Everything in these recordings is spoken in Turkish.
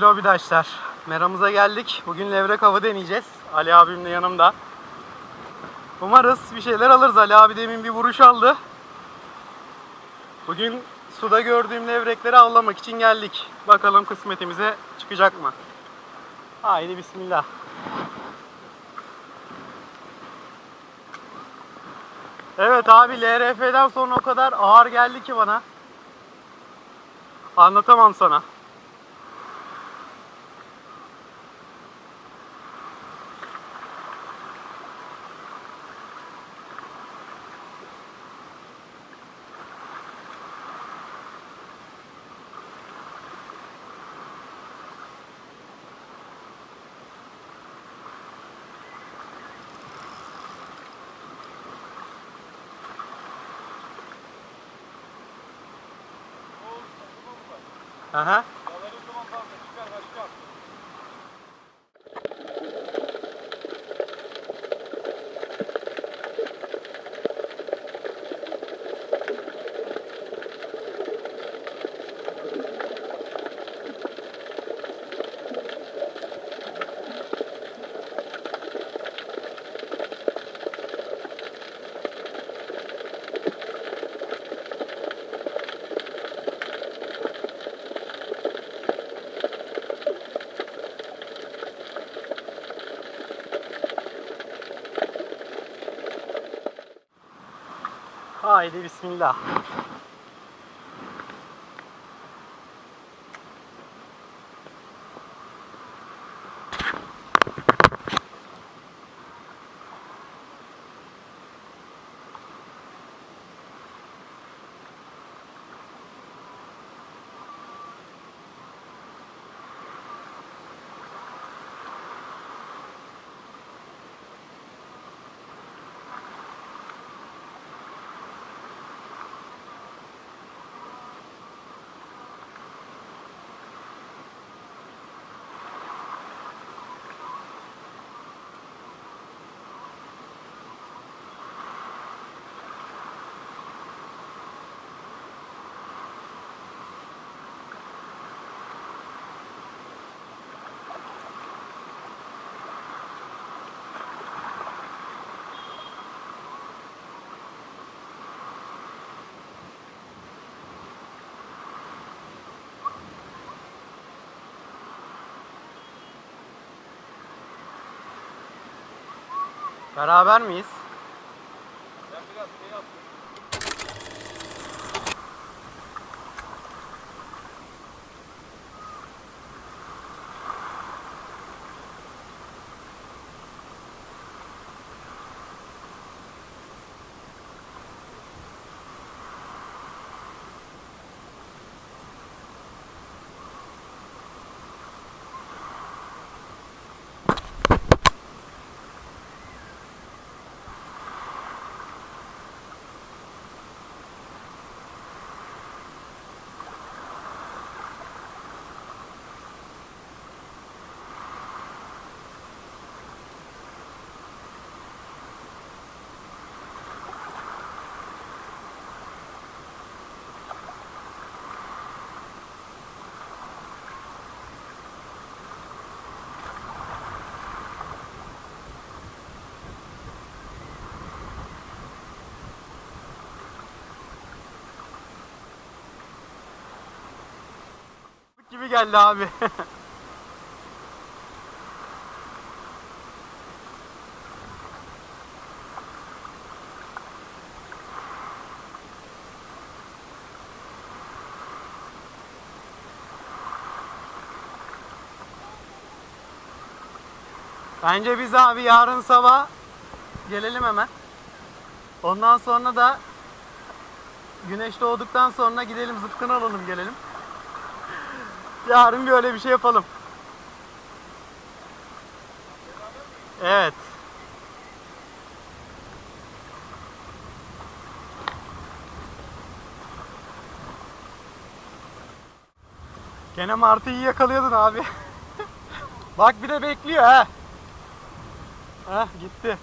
Sevgili hobidaşlar. Meramıza geldik. Bugün levrek avı deneyeceğiz. Ali abim de yanımda. Umarız bir şeyler alırız. Ali abi demin bir vuruş aldı. Bugün suda gördüğüm levrekleri avlamak için geldik. Bakalım kısmetimize çıkacak mı? Haydi bismillah. Evet abi LRF'den sonra o kadar ağır geldi ki bana. Anlatamam sana. 啊哈。Haydi bismillah. Beraber miyiz? gibi geldi abi. Bence biz abi yarın sabah gelelim hemen. Ondan sonra da güneş doğduktan sonra gidelim zıpkını alalım gelelim. Yarın böyle bir şey yapalım. Evet. Gene martıyı yakalıyordun abi. Bak bir de bekliyor ha. Heh gitti.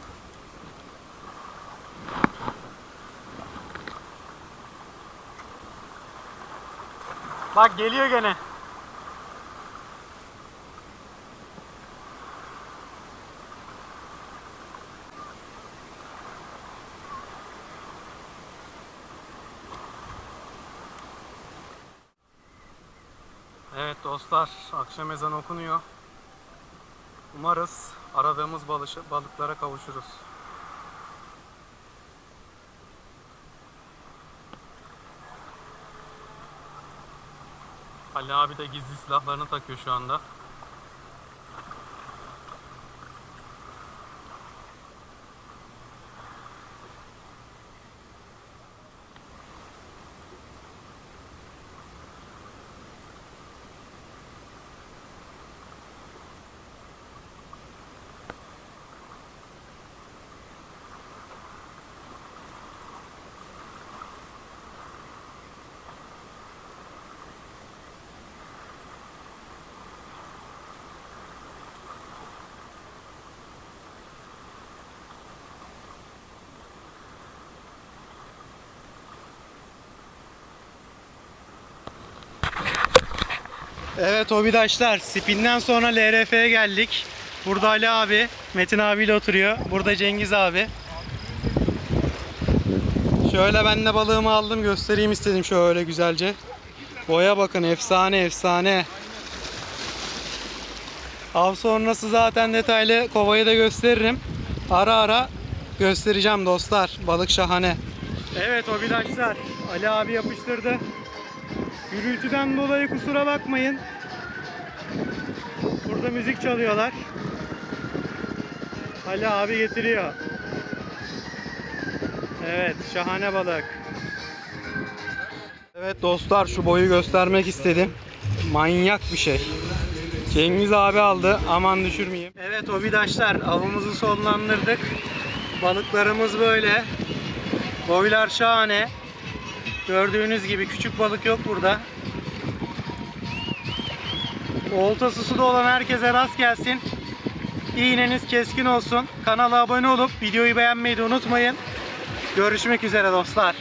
Bak geliyor gene. Dostlar akşam ezanı okunuyor. Umarız aradığımız balışı, balıklara kavuşuruz. Ali abi de gizli silahlarını takıyor şu anda. Evet Obidaşlar, spinden sonra LRF'ye geldik. Burada Ali abi, Metin abiyle oturuyor. Burada Cengiz abi. Şöyle ben de balığımı aldım göstereyim istedim şöyle güzelce. Boya bakın efsane efsane. Av sonrası zaten detaylı kovayı da gösteririm. Ara ara göstereceğim dostlar. Balık şahane. Evet Obidaşlar, Ali abi yapıştırdı. Gürültüden dolayı kusura bakmayın. Burada müzik çalıyorlar. Ali abi getiriyor. Evet, şahane balık. Evet dostlar, şu boyu göstermek istedim. Manyak bir şey. Cengiz abi aldı. Aman düşürmeyeyim. Evet obidaşlar, avımızı sonlandırdık. Balıklarımız böyle. Boylar şahane. Gördüğünüz gibi küçük balık yok burada. Oltası suda olan herkese rast gelsin. İğneniz keskin olsun. Kanala abone olup videoyu beğenmeyi de unutmayın. Görüşmek üzere dostlar.